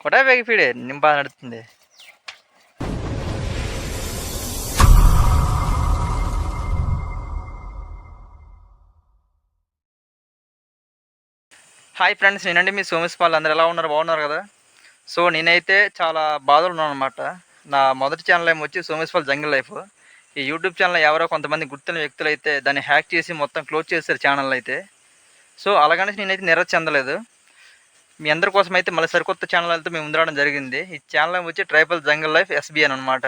ಕೊಡಬೇಕು ಫೀಡೆ ನಿಂಬ ನಡ್ತಂದೆ hi friends నేనండి మీ సోమేశ్పాల్ అందరు ఎలా ఉన్నారు? బాగున్నారు కదా? సో నేనైతే చాలా బాధలు ఉన్నాను అనమాట నా మొదటి ఛానల్ ఏమో వచ్చి సోమేశ్పాల్ జంగిల్ లైఫ్. ఈ యూట్యూబ్ ఛానల్ ఎవరో కొంతమంది గుర్తున్న వ్యక్తులు అయితే దాన్ని హ్యాక్ చేసి మొత్తం క్లోజ్ చేశారు ఛానల్ అయితే. సో అలాగనే నేనైతే నిరాశ చెందలేదు. మీ అందరి కోసం అయితే మళ్ళీ సరికొత్త ఛానల్ అయితే మేము ఉండడం జరిగింది. ఈ ఛానల్ వచ్చి ట్రైబల్ జంగల్ లైఫ్ ఎస్బిఎన్ అనమాట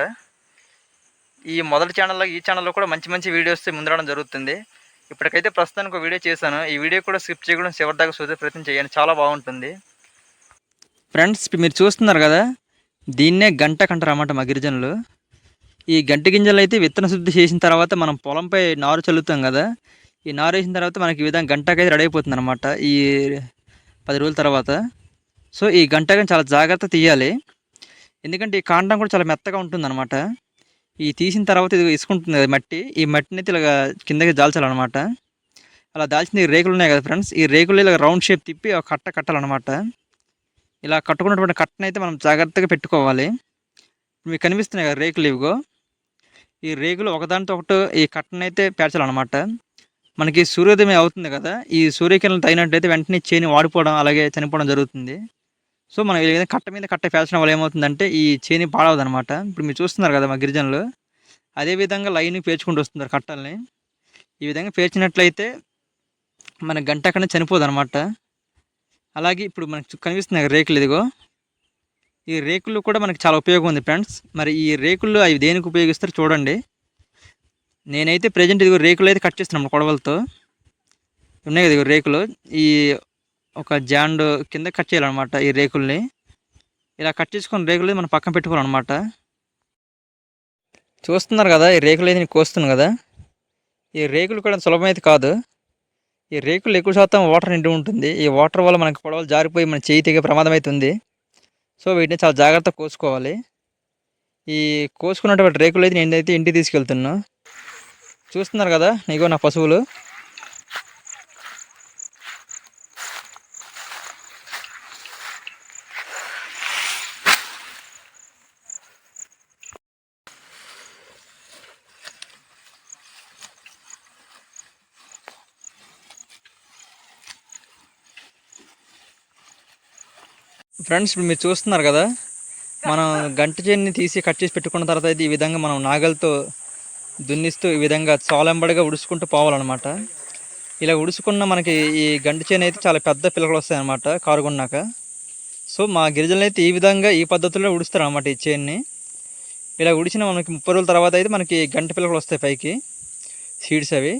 ఈ మొదటి ఛానల్లో ఈ ఛానల్లో కూడా మంచి మంచి వీడియోస్ ముందరడం జరుగుతుంది. ఇప్పటికైతే ప్రస్తుతానికి ఒక వీడియో చేశాను. ఈ వీడియో కూడా స్కిప్ చేయకుండా చివరి దాకా చూసే ప్రయత్నం చేయండి. చాలా బాగుంటుంది. ఫ్రెండ్స్ మీరు చూస్తున్నారు కదా దీన్నే గంట కంటారు అన్నమాట మా గిరిజనులు. ఈ గంట గింజలు అయితే విత్తన శుద్ధి చేసిన తర్వాత మనం పొలంపై నారు చల్లుతాం కదా ఈ నారు వేసిన తర్వాత మనకి ఈ విధంగా గంటకైతే రెడీ అయిపోతుంది అనమాట ఈ పది రోజుల తర్వాత. సో ఈ గంటకని చాలా జాగ్రత్త తీయాలి. ఎందుకంటే ఈ కాండం కూడా చాలా మెత్తగా ఉంటుంది అనమాట ఈ తీసిన తర్వాత ఇది ఇసుకుంటుంది కదా మట్టి. ఈ మట్టిని అయితే ఇలాగ కిందకి దాల్చాలన్నమాట అలా దాల్చిన ఈ రేకులు ఉన్నాయి కదా ఫ్రెండ్స్ ఈ రేకులు ఇలా రౌండ్ షేప్ తిప్పి ఒక కట్ట కట్టాలన్నమాట. ఇలా కట్టుకున్నటువంటి కట్టను అయితే మనం జాగ్రత్తగా పెట్టుకోవాలి. మీకు కనిపిస్తున్నాయి కదా రేకులు ఇవిగో. ఈ రేకులు ఒకదానితో ఒకటి ఈ కట్టను అయితే పేర్చాలన్నమాట మనకి సూర్యోదయం అవుతుంది కదా ఈ సూర్యకిరణాలు తగినట్టయితే వెంటనే చేని వాడిపోవడం అలాగే చనిపోవడం జరుగుతుంది. సో మనం ఈ విధంగా కట్ట మీద కట్ట పేల్చడం వల్ల ఏమవుతుందంటే ఈ చేని పాడవదు అనమాట ఇప్పుడు మీరు చూస్తున్నారు కదా మా గిరిజనులు. అదే విధంగా లైన్ పేర్చుకుంటూ వస్తున్నారు కట్టల్ని. ఈ విధంగా పేర్చినట్లయితే మన గంట అక్కడ చనిపోదు అనమాట అలాగే ఇప్పుడు మనకు కనిపిస్తున్నాయి రేకులు ఇదిగో. ఈ రేకులు కూడా మనకు చాలా ఉపయోగం ఉంది ఫ్రెండ్స్. మరి ఈ రేకులు అవి దేనికి ఉపయోగిస్తారో చూడండి. నేనైతే ప్రజెంట్ ఇదిగో రేకులు అయితే కట్ చేస్తున్నాను కొడవలతో. ఉన్నాయి కదా ఇదిగో రేకులు. ఈ ఒక జాండ్ కింద కట్ చేయాలన్నమాట ఈ రేకుల్ని. ఇలా కట్ చేసుకుని రేకులు మనం పక్కన పెట్టుకోవాలన్నమాట. చూస్తున్నారు కదా ఈ రేకులు అయితే నేను కోస్తున్నాను కదా. ఈ రేకులు కూడా సులభమైతే కాదు. ఈ రేకులు ఎక్కువ శాతం వాటర్ నిండి ఉంటుంది. ఈ వాటర్ వల్ల మనకి పొడవలు జారిపోయి మన చేయి తెగే ప్రమాదం అవుతుంది సో వీటిని చాలా జాగ్రత్తగా కోసుకోవాలి. ఈ కోసుకున్నటువంటి రేకులు అయితే నేనైతే ఇంటికి తీసుకెళ్తున్నాను చూస్తున్నారు కదా నీకు నా పశువులు. ఫ్రెండ్స్ ఇప్పుడు మీరు చూస్తున్నారు కదా మనం గంట చేన్ని తీసి కట్ చేసి పెట్టుకున్న తర్వాత అయితే ఈ విధంగా మనం నాగలతో దున్నిస్తూ ఈ విధంగా చాలంబడిగా ఉడుచుకుంటూ పోవాలన్నమాట. ఇలా ఉడుచుకున్న మనకి ఈ గంట చేను అయితే చాలా పెద్ద పిల్లకలు వస్తాయి అనమాట కారుకున్నాక సో మా గిరిజనులు అయితే ఈ విధంగా ఈ పద్ధతిలో ఉడుస్తారు అనమాట ఈ చేన్ని. ఇలా ఉడిచిన మనకి ముప్పై రోజుల తర్వాత అయితే మనకి గంట పిల్లకలు వస్తాయి పైకి సీడ్స్ అవి.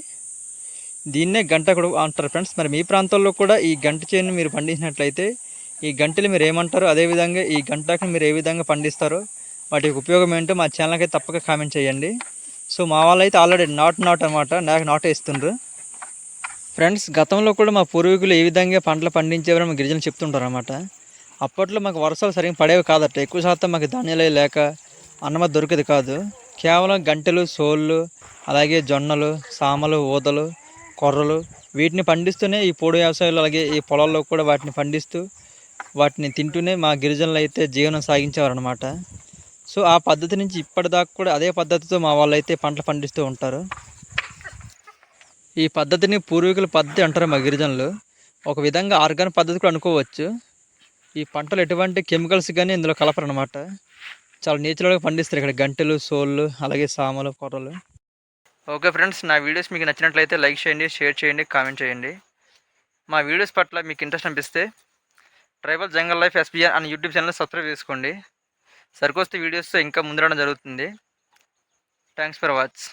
దీన్నే గంట కూడా అంటారు ఫ్రెండ్స్. మరి మీ ప్రాంతాల్లో కూడా ఈ గంట చేను మీరు పండించినట్లయితే ఈ గంటలు మీరు ఏమంటారు అదేవిధంగా ఈ గంటకు మీరు ఏ విధంగా పండిస్తారో వాటి ఉపయోగం ఏంటో మా ఛానల్కి అయితే తప్పక కామెంట్ చేయండి. సో మా వాళ్ళు అయితే ఆల్రెడీ నాట్ నాట్ అనమాట నాకు నాట్ వేస్తుండ్రు. ఫ్రెండ్స్ గతంలో కూడా మా పూర్వీకులు ఏ విధంగా పంటలు పండించేవారో మా గిరిజనులు చెప్తుంటారు అనమాట అప్పట్లో మాకు వర్షాలు సరిగ్గా పడేవి కాదట ఎక్కువ శాతం మాకు ధాన్యాలే లేక అన్నమ దొరికేది కాదు. కేవలం గంటెలు సోళ్ళు అలాగే జొన్నలు సామలు ఊదలు కొర్రలు వీటిని పండిస్తూనే ఈ పొడి వ్యవసాయాలు అలాగే ఈ పొలాల్లో కూడా వాటిని పండిస్తూ వాటిని తింటూనే మా గిరిజనులు అయితే జీవనం సాగించేవారు అనమాట సో ఆ పద్ధతి నుంచి ఇప్పటిదాకా కూడా అదే పద్ధతితో మా వాళ్ళు అయితే పంటలు పండిస్తూ ఉంటారు. ఈ పద్ధతిని పూర్వీకుల పద్ధతి అంటారు మా గిరిజనులు. ఒక విధంగా ఆర్గానిక్ పద్ధతి కూడా అనుకోవచ్చు. ఈ పంటలు ఎటువంటి కెమికల్స్ కానీ ఇందులో కలపరు అనమాట చాలా నేచురల్గా పండిస్తారు ఇక్కడ గంటలు సోళ్ళు అలాగే సామలు కొర్రలు. ఓకే ఫ్రెండ్స్ నా వీడియోస్ మీకు నచ్చినట్లయితే లైక్ చేయండి షేర్ చేయండి కామెంట్ చేయండి. మా వీడియోస్ పట్ల మీకు ఇంట్రెస్ట్ అనిపిస్తే ట్రైబల్ జంగల్ లైఫ్ ఎస్బీఆర్ అని యూట్యూబ్ ఛానల్ సబ్స్క్రైబ్ చేసుకోండి. సరికొస్తే వీడియోస్ ఇంకా ముందరడం జరుగుతుంది. Thanks for watch.